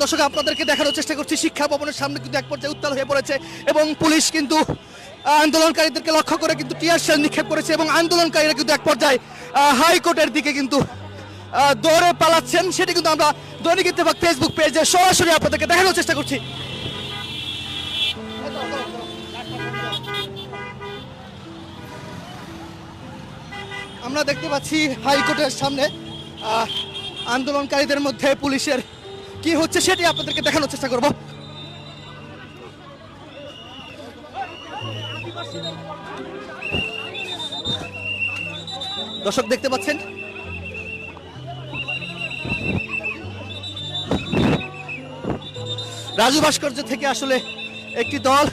দর্শক, আপনাদেরকে দেখানোর চেষ্টা করছি, শিক্ষা ভবনের সামনে কিন্তু এক পর্যায়ে উত্তাল হয়ে পড়েছে এবং পুলিশ কিন্তু আন্দোলনকারীদেরকে লক্ষ্য করে কিন্তু টিয়ার শেল নিক্ষেপ করেছে এবং আন্দোলনকারীরা কিন্তু এক পর্যায়ে হাইকোর্টের দিকে কিন্তু দৌড়ে পালাচ্ছেন। সেটি কিন্তু আমরা দৈনিক ইত্তেফাক ফেসবুক পেজে সরাসরি আপনাদেরকে দেখানোর চেষ্টা করছি। আমরা দেখতে পাচ্ছি হাইকোর্টের সামনে আন্দোলনকারীদের মধ্যে পুলিশের কি হচ্ছে সেটি আপনাদেরকে দেখানোর চেষ্টা করব। দর্শক দেখতে পাচ্ছেন? রাজু ভাস্কর্য থেকে আসলে একটি দল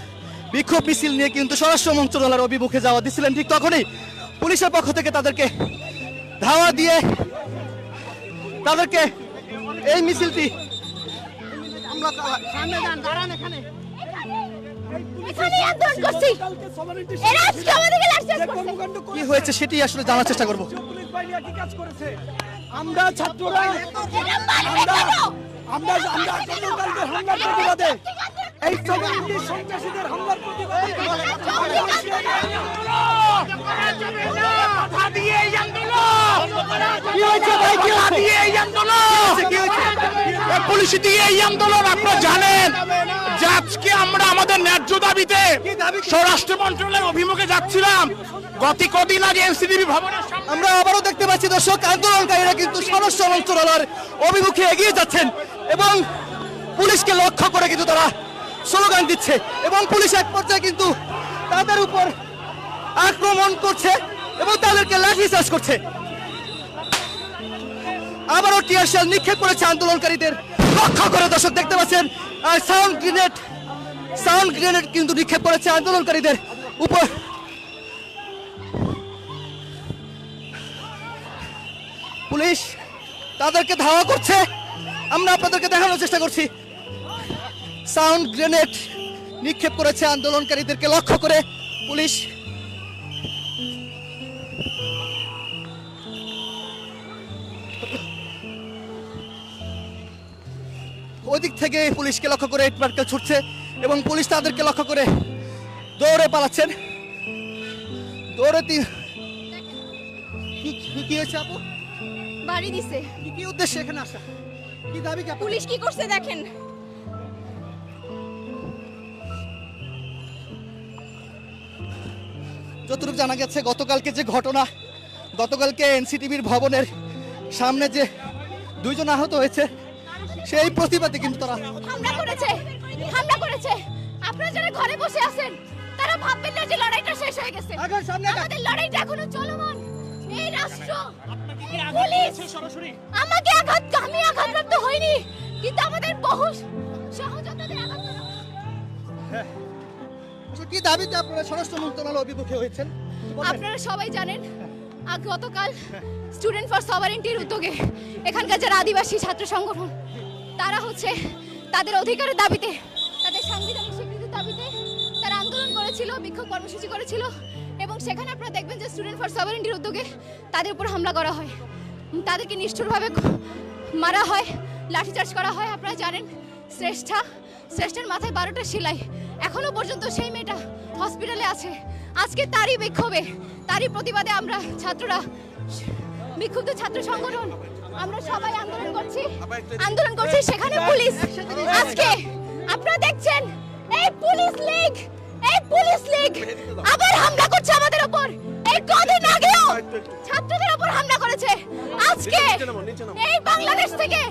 বিক্ষোভ মিছিল নিয়ে কিন্তু স্বরাষ্ট্র মন্ত্রণালয়ের অভিমুখে যাওয়া দিচ্ছিলেন ঠিক তখনই পুলিশের পক্ষ থেকে তাদেরকে ধাওয়া দিয়ে তাদেরকে এই মিছিলটি আমরা সামনে যান দাঁড়ান এখানে। এখানে আন্দোলন করছি। এরা আজকে আমাদেরকে লাঠিচার্জ করছে। কি হয়েছে সেটি আসলে জানার চেষ্টা করব। পুলিশ বাহিনী একই কাজ করেছে? আমরা ছাত্ররা আমরা আমরা আন্দোলনকারীদের হামলার প্রতিবাদে। এই সমাজী সন্ত্রাসীদের হামলার প্রতিবাদে। কি হয়েছে ভাই? কি হয়েছে? এই আন্দোলন পুলিশ দিয়ে এই আন্দোলন আপনারা জানেন আজকে আমরা আমাদের ন্যায্য দাবিতে স্বরাষ্ট্র মন্ত্রণালয়ের অভিমুখে যাচ্ছিলাম। গত কদিন আগে এনসিডিবি ভবনের আমরা আবারও দেখতে পাচ্ছি দর্শক, আন্দোলনকারীরা কিন্তু স্বরাষ্ট্র মন্ত্রণালয়ের অভিমুখে এগিয়ে যাচ্ছেন এবং পুলিশকে লক্ষ্য করে কিন্তু তারা স্লোগান দিচ্ছে এবং পুলিশ এক পর্যায়ে কিন্তু তাদের উপর আক্রমণ করছে এবং তাদেরকে লাঠিচার্জ করছে। আবারও টিয়ার শেল নিক্ষেপ করেছে আন্দোলনকারীদের। লক্ষ্য করে দর্শক দেখতে পাচ্ছেন সাউন্ড গ্রেনেড সাউন্ড গ্রেনেড কিন্তু নিক্ষেপ করেছে আন্দোলনকারীদের উপর। পুলিশ তাদেরকে ধাওয়া করছে। আমরা আপনাদেরকে দেখানোর চেষ্টা করছি। সাউন্ড গ্রেনেড নিক্ষেপ করেছে আন্দোলনকারীদেরকে। লক্ষ্য করে পুলিশ ওদিক থেকে পুলিশকে লক্ষ্য করে ইট পাটকেল ছুটছে এবং পুলিশ তাদেরকে লক্ষ্য করে দৌড়ে পালাচ্ছেন। দৌড়ে তি- কি- হয়েছে আপু? বাড়ি দিছে। কি কি উদ্দেশ্যে এখানে আসা? কি দাবি কি পুলিশ কি করছে দেখেন। যতটুকু জানা গেছে গতকালকে যে ঘটনা গতকালকে এনসিটিভির ভবনের সামনে যে দুইজন আহত হয়েছে সেই প্রতিবাদে কিন্তু তারা হামলা করেছে হামলা করেছে। আপনারা যারা ঘরে বসে আছেন তারা ভাববেন না যে লড়াইটা শেষ হয়ে গেছে। আমাদের লড়াইটা এখনও চলমান। এই রাষ্ট্র পুলিশ আমাকে আঘাত আমি আঘাতপ্রাপ্ত হইনি কিন্তু আমাদের বহু সহযোদ্ধাদের আঘাত করা হয়েছে। কি দাবিতে আপনারা স্বরাষ্ট্র মন্ত্রণালয় অভিমুখে হয়েছেন? আপনারা সবাই জানেন আজ গতকাল স্টুডেন্ট ফর সভারেন্টির উদ্যোগে এখানকার যারা আদিবাসী ছাত্র সংগঠন তারা হচ্ছে তাদের অধিকারের দাবিতে, তাদের সাংবিধানিক স্বীকৃতির দাবিতে তারা আন্দোলন করেছিল, বিক্ষোভ কর্মসূচি করেছিল এবং সেখানে আপনারা দেখবেন যে স্টুডেন্ট ফর সভারেন্টির উদ্যোগে তাদের উপর হামলা করা হয়। তাদেরকে নিষ্ঠুরভাবে মারা হয়, লাঠিচার্জ করা হয়, আপনারা জানেন। শ্রেষ্ঠা, শ্রেষ্ঠের মাথায় বারোটা সেলাই। এখনও পর্যন্ত সেই মেয়েটা হসপিটালে আছে। আজকে তারই বিক্ষোভে, তারই প্রতিবাদে আমরা ছাত্ররা, বিক্ষুব্ধ ছাত্র সংগঠন আমরা সবাই আন্দোলন করছি। আন্দোলন করছি সেখানে পুলিশ। আজকে আপনারা দেখছেন এই পুলিশ লীগ এই পুলিশ লীগ আবার হামলা করছে আমাদের উপর এই কদিন আগেও ছাত্রদের উপর হামলা করেছে। আজকে এই বাংলাদেশ থেকে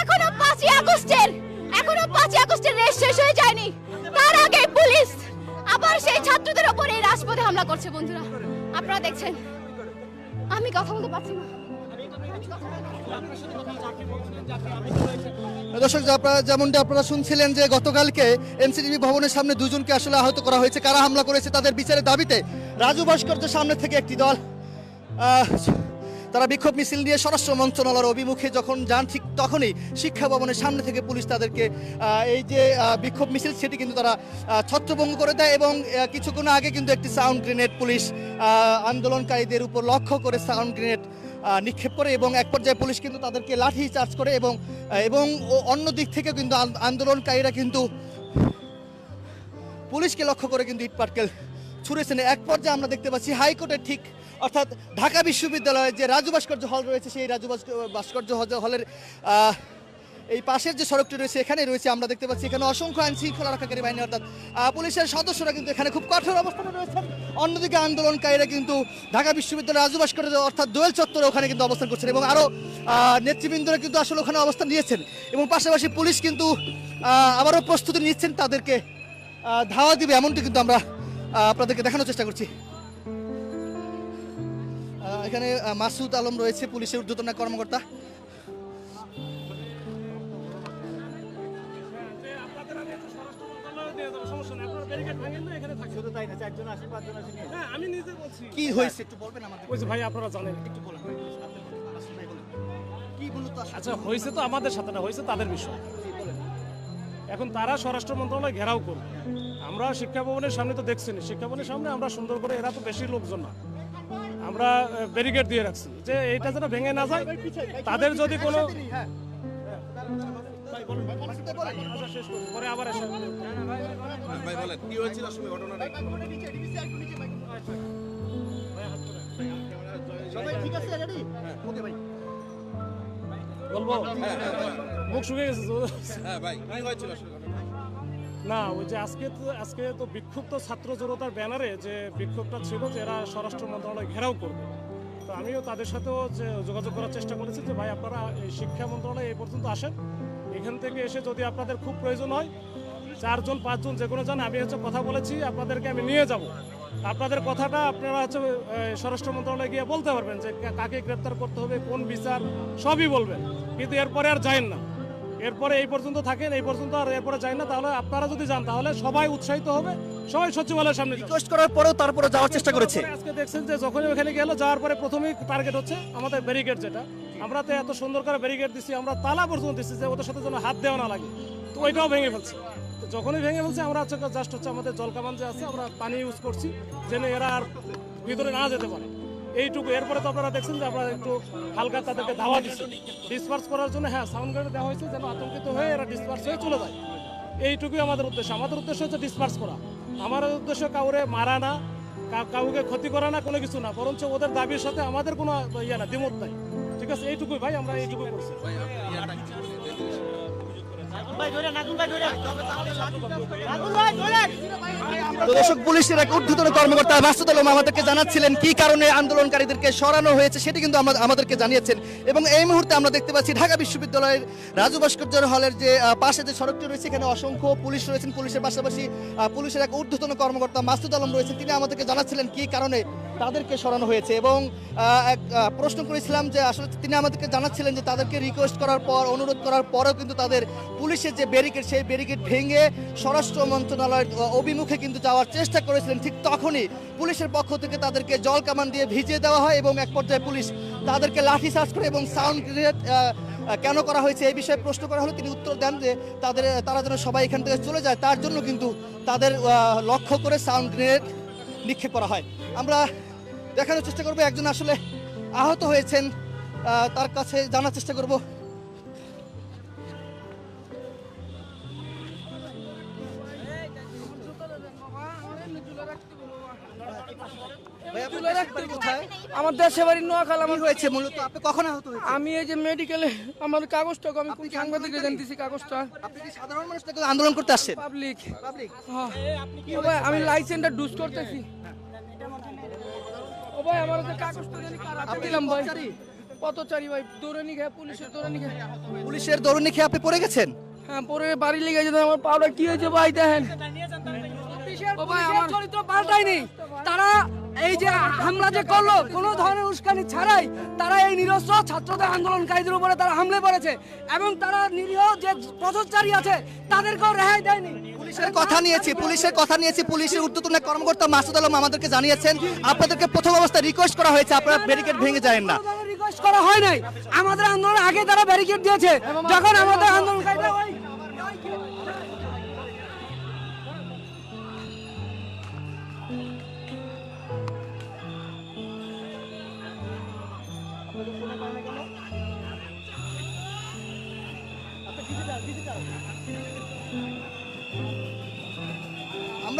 এখনও পাঁচই আগস্টের এখনও পাঁচই আগস্টের রেস শেষ হয়ে যায়নি। তার আগে পুলিশ আবার সেই ছাত্রদের উপর এই রাজপথে হামলা করছে বন্ধুরা। আপনারা দেখছেন। আমি কথা বলতে পারছি না। দর্শক আপনারা যেমনটা আপনারা শুনছিলেন যে গতকালকে এনসিটিভি ভবনের সামনে দুজনকে আসলে আহত করা হয়েছে, কারা হামলা করেছে তাদের বিচারের দাবিতে রাজু ভাস্কর্যের সামনে থেকে একটি দল তারা বিক্ষোভ মিছিল নিয়ে স্বরাষ্ট্র মন্ত্রণালয়ের অভিমুখে যখন যান, ঠিক তখনই শিক্ষা ভবনের সামনে থেকে পুলিশ তাদেরকে এই যে বিক্ষোভ মিছিল সেটি কিন্তু তারা ছত্রভঙ্গ করে দেয় এবং কিছুক্ষণ আগে কিন্তু একটি সাউন্ড গ্রেনেড পুলিশ আন্দোলনকারীদের উপর লক্ষ্য করে সাউন্ড গ্রেনেড নিক্ষেপ করে এবং এক পর্যায়ে পুলিশ কিন্তু তাদেরকে লাঠি চার্জ করে এবং এবং অন্য দিক থেকে কিন্তু আন্দোলনকারীরা কিন্তু পুলিশকে লক্ষ্য করে কিন্তু ইটপাটকেল ছুড়েছেন। এক পর্যায়ে আমরা দেখতে পাচ্ছি হাইকোর্টের ঠিক, অর্থাৎ ঢাকা বিশ্ববিদ্যালয়ের যে রাজু ভাস্কর্য হল রয়েছে, সেই রাজু ভাস্ক- ভাস্কর্য হল- হলের এই পাশের যে সড়কটি রয়েছে এখানে রয়েছে, আমরা দেখতে পাচ্ছি এখানে অসংখ্য আইন শৃঙ্খলা রক্ষাকারী বাহিনী, অর্থাৎ পুলিশের সদস্যরা কিন্তু এখানে খুব কঠোর অবস্থানে রয়েছেন। অন্যদিকে আন্দোলনকারীরা কিন্তু ঢাকা বিশ্ববিদ্যালয়ের রাজু ভাস্কর্য অর্থাৎ দোয়েল চত্বরে ওখানে কিন্তু অবস্থান করছেন এবং আরও নেতৃবৃন্দরা কিন্তু আসলে ওখানে অবস্থান নিয়েছেন এবং পাশাপাশি পুলিশ কিন্তু আবারও প্রস্তুতি নিচ্ছেন, তাদেরকে ধাওয়া দিবে, এমনটি কিন্তু আমরা আপনাদেরকে দেখানোর চেষ্টা করছি। এখানে মাসুদ আলম রয়েছে পুলিশের ঊর্ধ্বতন হ্যাঁ, আমি নিজে বলছি। কি হয়েছে একটু বলবেন আমাদের ওই ভাই আপনারা জানেন। একটু বলেন ভাই, আসলে ভাই বলেন। কি মূলত আচ্ছা হয়েছে তো আমাদের সাথে না হয়েছে তাদের বিষয়। এখন তারা স্বরাষ্ট্র মন্ত্রণালয় ঘেরাও করবে। আমরা শিক্ষা ভবনের সামনে তো দেখছি না। শিক্ষা ভবনের সামনে আমরা সুন্দর করে এরা তো বেশি লোকজন না। আমরা ব্যারিকেড দিয়ে রাখছি যে এইটা যেন ভেঙে না যায়। তাদের যদি কোনো শেষ করি, পরে আবার এসে সবাই ঠিক আছে ready? Okay ভাই। বলব? মুখ শুকিয়ে গেছে তো। না ওই যে আজকে তো আজকে তো বিক্ষুব্ধ ছাত্র জনতার ব্যানারে যে বিক্ষোভটা ছিল যে এরা স্বরাষ্ট্র মন্ত্রণালয় ঘেরাও করবে। তো আমিও তাদের সাথেও যে যোগাযোগ করার চেষ্টা করেছি যে ভাই আপনারা এই শিক্ষা মন্ত্রণালয় এই পর্যন্ত আসেন। এখান থেকে এসে যদি আপনাদের খুব প্রয়োজন হয় চারজন পাঁচজন যে কোনো জন আমি হচ্ছে কথা বলেছি আপনাদেরকে আমি নিয়ে যাব। আপনাদের কথাটা আপনারা হচ্ছে স্বরাষ্ট্র মন্ত্রণালয়ে গিয়ে বলতে পারবেন যে কাকে গ্রেপ্তার করতে হবে কোন বিচার সবই বলবেন। কিন্তু এরপরে আর যায়েন না। এরপরে এই পর্যন্ত থাকেন এই পর্যন্ত আর এরপরে যাই না তাহলে আপনারা যদি যান তাহলে সবাই উৎসাহিত হবে সবাই সচিবালয়ের সামনে রিকোয়েস্ট করার পরেও তারপরে যাওয়ার চেষ্টা করেছে। আজকে দেখছেন যে যখনই ওখানে গেল যাওয়ার পরে প্রথমেই টার্গেট হচ্ছে আমাদের ব্যারিকেড যেটা। আমরা তো এত সুন্দর করে ব্যারিকেড দিচ্ছি আমরা তালা পর্যন্ত দিচ্ছি যে ওদের সাথে যেন হাত দেওয়া না লাগে। তো ওইটাও ভেঙে ফেলছে। যখনই ভেঙে ফেলছে, আমরা হচ্ছে জাস্ট হচ্ছে আমাদের জলকামান যে আছে, আমরা পানি ইউজ করছি, যেন এরা আর ভিতরে না যেতে পারে। এইটুকু। এরপরে তো আপনারা দেখছেন যে আমরা একটু হালকা তাদেরকে ধাওয়া দিচ্ছি। ডিসপার্স করার জন্য হ্যাঁ সাউন্ড গার্ড দেওয়া হয়েছে যেন আতঙ্কিত হয়ে এরা ডিসপার্স হয়ে চলে যায়। এইটুকুই আমাদের উদ্দেশ্য। আমাদের উদ্দেশ্য হচ্ছে ডিসপার্স করা। আমার উদ্দেশ্য কাউরে মারা না কাউকে ক্ষতি করা না, কোনো কিছু না। বরঞ্চ ওদের দাবির সাথে আমাদের কোনো ইয়ে না, দ্বিমত নাই। আছে এইটুকুই, ভাই, আমরা এইটুকুই করছি। ঊর্ধ্বতন কর্মকর্তা আমাদেরকে জানাচ্ছিলেন কি কারণে আন্দোলনকারীদেরকে সরানো হয়েছে সেটি কিন্তু আমাদেরকে জানিয়েছেন। এবং এই মুহূর্তে আমরা দেখতে পাচ্ছি ঢাকা বিশ্ববিদ্যালয়ের রাজু ভাস্কর্য হলের যে পাশে যে সড়কটি রয়েছে, এখানে অসংখ্য পুলিশ রয়েছেন। পুলিশের পাশাপাশি পুলিশের এক ঊর্ধ্বতন কর্মকর্তা মাসুদ আলম রয়েছেন। তিনি আমাদেরকে জানাচ্ছিলেন কি কারণে তাদেরকে সরানো হয়েছে এবং এক প্রশ্ন করেছিলাম যে আসলে তিনি আমাদেরকে জানাচ্ছিলেন যে তাদেরকে রিকোয়েস্ট করার পর, অনুরোধ করার পরেও কিন্তু তাদের পুলিশের যে ব্যারিকেড সেই ব্যারিকেড ভেঙে স্বরাষ্ট্র মন্ত্রণালয়ের অভিমুখে কিন্তু যাওয়ার চেষ্টা করেছিলেন। ঠিক তখনই পুলিশের পক্ষ থেকে তাদেরকে জল কামান দিয়ে ভিজিয়ে দেওয়া হয় এবং এক পর্যায়ে পুলিশ তাদেরকে লাঠি চার্জ করে এবং সাউন্ড গ্রেনেড কেন করা হয়েছে এই বিষয়ে প্রশ্ন করা হলে। তিনি উত্তর দেন যে তাদের, তারা যেন সবাই এখান থেকে চলে যায়, তার জন্য কিন্তু তাদের লক্ষ্য করে সাউন্ড গ্রেনেড নিক্ষেপ করা হয়। আমরা দেখানোর চেষ্টা করব। একজন আসলে আহত হয়েছেন তার কাছে জানার চেষ্টা করব? আমার দেশে বাড়ি নোয়াখাল। আমার হয়েছে? মূলত আপনি কখন আহত হয়েছে আমি এই যে মেডিকেলে আমার কাগজটা আমি কোন কি সাংবাদিককে আন্দোলনকারী? জানতেছি কাগজটা। আপনি কি সাধারণ মানুষ আন্দোলন করতে আসছেন? পাবলিক পাবলিক ও আমি লাইসেন্সটা ডুজ করতেছি। ও ভাই আমার যে কাগজটা জানি কার দিলাম ভাই। পথচারী? পথচারী ভাই দৌড়ে খেয়ে পুলিশের খেয়ে। পুলিশের দরুনি খেয়ে আপনি পড়ে গেছেন? হ্যাঁ পরে বাড়ি লেগে যেত আমার পাউডা কি হয়েছে ভাই দেখেন। ও ভাই আমার চরিত্র পাল্টায়নি তারা এই যে হামলা যে করল কোনো ধরনের উস্কানি ছাড়াই তারা এই নিরস্ত্র ছাত্রদের আন্দোলনকারীদের উপরে তারা হামলে পড়েছে। এবং তারা নিরীহ যে পথচারী আছে তাদেরকেও রেহাই দেয়নি। পুলিশের কথা নিয়েছি, পুলিশের কথা নিয়েছি, পুলিশের ঊর্ধ্বতন কর্মকর্তা মাসুদ আলম আমাদেরকে জানিয়েছেন, আপনাদেরকে প্রথম অবস্থায় রিকোয়েস্ট করা হয়েছে, আপনারা ব্যারিকেড ভেঙে যায় না। করা হয় নাই আমাদের আন্দোলন আগে তারা ব্যারিকেড দিয়েছে। যখন আমাদের আন্দোলনকারীরা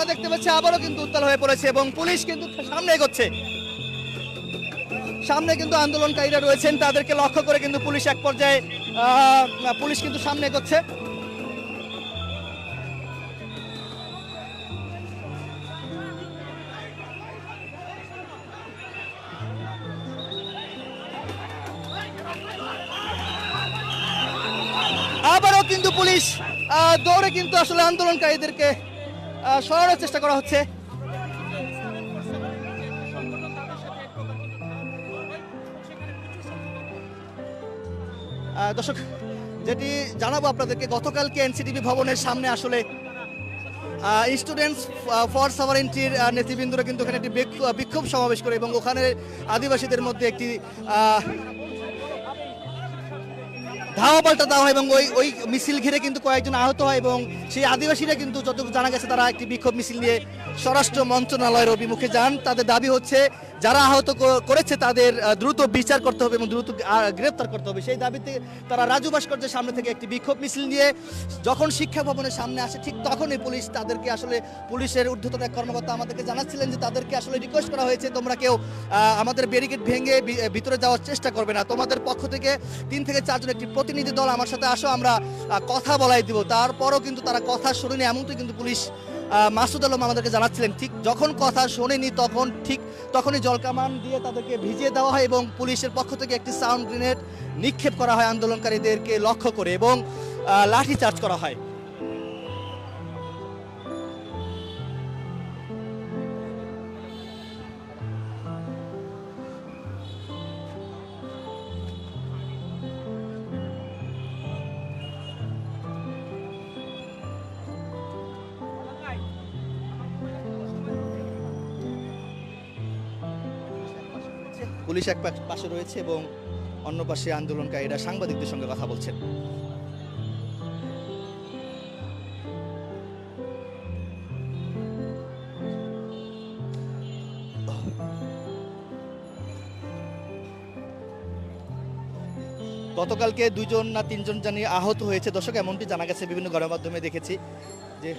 আমরা দেখতে পাচ্ছি আবারও কিন্তু উত্তাল হয়ে পড়েছে এবং পুলিশ কিন্তু সামনে এগোচ্ছে। সামনে কিন্তু আন্দোলনকারীরা রয়েছেন, তাদেরকে লক্ষ্য করে কিন্তু পুলিশ এক পর্যায়ে পুলিশ কিন্তু সামনে এগোচ্ছে। আবারও কিন্তু পুলিশ দৌড়ে কিন্তু আসলে আন্দোলনকারীদেরকে সরানোর চেষ্টা করা হচ্ছে। দর্শক, যেটি জানাব আপনাদেরকে, গতকালকে এনসিটিভি ভবনের সামনে আসলে স্টুডেন্টস ফর সাভারেন্টির নেতৃবৃন্দরা কিন্তু ওখানে একটি বিক্ষো- বিক্ষোভ সমাবেশ করে এবং ওখানে আদিবাসীদের মধ্যে একটি ধাওয়া পাল্টা দেওয়া হয় এবং ওই ওই মিছিল ঘিরে কিন্তু কয়েকজন আহত হয় এবং সেই আদিবাসীরা কিন্তু যতটুকু জানা গেছে তারা একটি বিক্ষোভ মিছিল নিয়ে স্বরাষ্ট্র মন্ত্রণালয়ের অভিমুখে যান। তাদের দাবি হচ্ছে যারা আহত করেছে তাদের দ্রুত বিচার করতে হবে এবং দ্রুত গ্রেপ্তার করতে হবে। সেই দাবিতে তারা রাজু ভাস্কর্যের সামনে থেকে একটি বিক্ষোভ মিছিল নিয়ে যখন শিক্ষা ভবনের সামনে আসে, ঠিক তখনই পুলিশ তাদেরকে আসলে পুলিশের ঊর্ধ্বতন এক কর্মকর্তা আমাদেরকে জানাচ্ছিলেন যে তাদেরকে আসলে রিকোয়েস্ট করা হয়েছে, তোমরা কেউ আমাদের ব্যারিকেড ভেঙে ভিতরে যাওয়ার চেষ্টা করবে না। তোমাদের পক্ষ থেকে তিন থেকে চারজন একটি প্রতিনিধি দল আমার সাথে আসো, আমরা কথা বলাই দিব। তারপরও কিন্তু তারা কথা শুনেনি এমনটাই কিন্তু পুলিশ মাসুদ আলম আমাদেরকে জানাচ্ছিলেন, ঠিক যখন কথা শোনেনি তখন ঠিক তখনই জলকামান দিয়ে তাদেরকে ভিজিয়ে দেওয়া হয় এবং পুলিশের পক্ষ থেকে একটি সাউন্ড গ্রেনেড নিক্ষেপ করা হয় আন্দোলনকারীদেরকে লক্ষ্য করে এবং লাঠিচার্জ লাঠি চার্জ করা হয়। পুলিশ এক পাশে রয়েছে এবং অন্য পাশে আন্দোলনকারীরা সাংবাদিকদের সঙ্গে কথা বলছেন। গতকালকে দুজন না তিনজন জানি আহত হয়েছে। দর্শক, এমনটি জানা গেছে, বিভিন্ন গণমাধ্যমে দেখেছি যে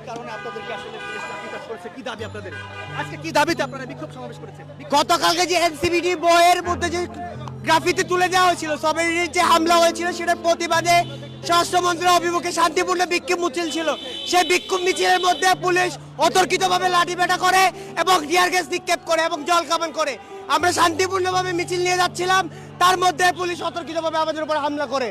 কি কারণে আপনাদেরকে আসলে পুলিশ লাঠিচার্জ করেছে? কি দাবি আপনাদের? আজকে কি দাবিতে আপনারা বিক্ষোভ সমাবেশ করেছেন? গতকালকে যে বইয়ের মধ্যে যে গ্রাফিতে তুলে দেওয়া হয়েছিল সবেরির যে হামলা হয়েছিল সেটার প্রতিবাদে স্বরাষ্ট্রমন্ত্রীর অভিমুখে শান্তিপূর্ণ বিক্ষোভ মিছিল ছিল। সেই বিক্ষোভ মিছিলের মধ্যে পুলিশ অতর্কিতভাবে লাঠিপেটা করে এবং টিয়ার গ্যাস নিক্ষেপ করে এবং জল কামান করে। আমরা শান্তিপূর্ণভাবে মিছিল নিয়ে যাচ্ছিলাম তার মধ্যে পুলিশ অতর্কিতভাবে আমাদের উপর হামলা করে।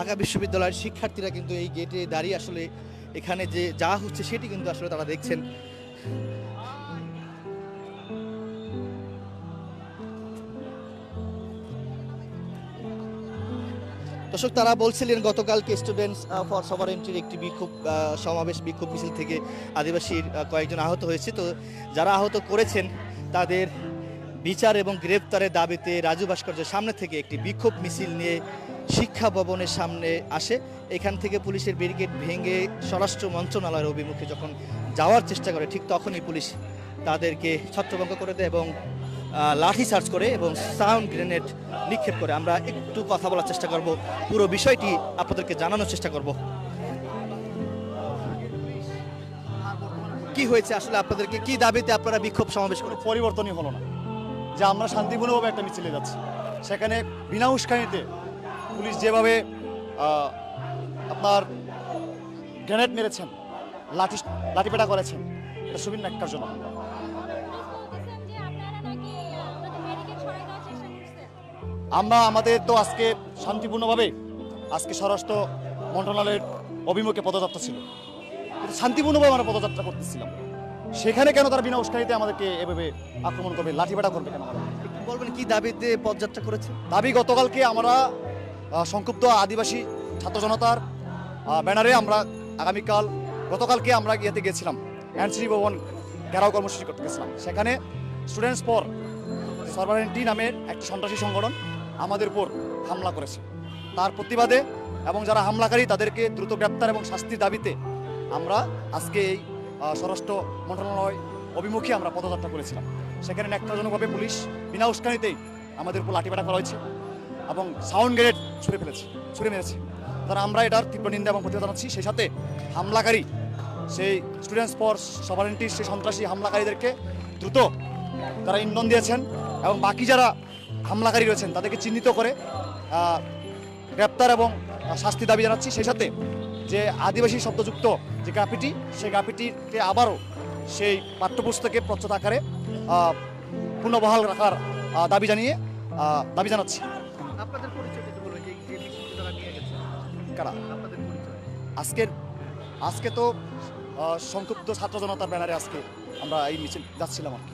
ঢাকা বিশ্ববিদ্যালয়ের শিক্ষার্থীরা কিন্তু এই গেটে দাঁড়িয়ে আসলে এখানে যে যা হচ্ছে সেটি কিন্তু আসলে তারা দেখছেন। দর্শক, তারা বলছিলেন, গতকালকে স্টুডেন্টস ফর সভারেন্টির একটি বিক্ষোভ সমাবেশ, বিক্ষোভ মিছিল থেকে আদিবাসীর কয়েকজন আহত হয়েছে। তো যারা আহত করেছেন, তাদের বিচার এবং গ্রেপ্তারের দাবিতে রাজু ভাস্কর্যের সামনে থেকে একটি বিক্ষোভ মিছিল নিয়ে শিক্ষা ভবনের সামনে আসে। এখান থেকে পুলিশের ব্যারিকেড ভেঙে স্বরাষ্ট্র মন্ত্রণালয়ের অভিমুখে যখন যাওয়ার চেষ্টা করে, ঠিক তখনই পুলিশ তাদেরকে ছত্রভঙ্গ করে দেয় এবং লাঠি চার্জ করে এবং সাউন্ড গ্রেনেড নিক্ষেপ করে। আমরা একটু কথা বলার চেষ্টা করব। পুরো বিষয়টি আপনাদেরকে জানানোর চেষ্টা করব। কি হয়েছে? আসলে আপনাদেরকে কি দাবিতে আপনারা বিক্ষোভ সমাবেশ করে পরিবর্তনই হলো না। যে আমরা শান্তিপূর্ণভাবে একটা মিছিলে যাচ্ছি। সেখানে বিনা উস্কানিতে পুলিশ যেভাবে আপনার গ্রেনেড মেরেছেন, লাঠি, লাঠিপেটা করেছেন, এটা সুবিন জন্য আমরা আমাদের তো আজকে শান্তিপূর্ণভাবে, আজকে স্বরাষ্ট্র মন্ত্রণালয়ের অভিমুখে পদযাত্রা ছিল। শান্তিপূর্ণভাবে আমরা পদযাত্রা করতেছিলাম। সেখানে কেন তারা বিনা উস্কানিতে আমাদেরকে এভাবে আক্রমণ করবে? লাঠি লাঠিপেটা করবে কেন বলবেন কি দাবিতে পদযাত্রা করেছে? দাবি গতকালকে আমরা সংক্ষুব্ধ আদিবাসী ছাত্র জনতার ব্যানারে আমরা আগামীকাল গতকালকে আমরা ইয়েতে গেছিলাম এনসিডি ভবন ঘেরাও কর্মসূচি করতে গেছিলাম। সেখানে স্টুডেন্টস ফর সরবারেন্টি নামের একটি সন্ত্রাসী সংগঠন আমাদের উপর হামলা করেছে। তার প্রতিবাদে এবং যারা হামলাকারী তাদেরকে দ্রুত গ্রেপ্তার এবং শাস্তির দাবিতে আমরা আজকে এই স্বরাষ্ট্র মন্ত্রণালয় অভিমুখে আমরা পদযাত্রা করেছিলাম। সেখানে ন্যাক্তাজনকভাবে পুলিশ বিনা উস্কানিতেই আমাদের উপর লাঠিপাটা করা হয়েছে এবং সাউন্ড গ্রেনেড ছুড়ে ফেলেছে, ছুড়ে মেরেছে। তারা আমরা এটার তীব্র নিন্দা এবং প্রতিবাদ জানাচ্ছি। সেই সাথে হামলাকারী সেই স্টুডেন্টস ফর সভারেন্টির সেই সন্ত্রাসী হামলাকারীদেরকে দ্রুত তারা ইন্ধন দিয়েছেন এবং বাকি যারা হামলাকারী রয়েছেন তাদেরকে চিহ্নিত করে গ্রেপ্তার এবং শাস্তি দাবি জানাচ্ছি। সেই সাথে যে আদিবাসী শব্দযুক্ত যে গ্রাফিটি সেই গ্রাফিটিকে আবারও সেই পাঠ্যপুস্তকে প্রচ্ছদ আকারে পুনর্বহাল রাখার দাবি জানিয়ে দাবি জানাচ্ছি। কারা? আজকের আজকে তো সংক্ষুব্ধ ছাত্র জনতার ব্যানারে আজকে আমরা এই মিছিল যাচ্ছিলাম আর কি।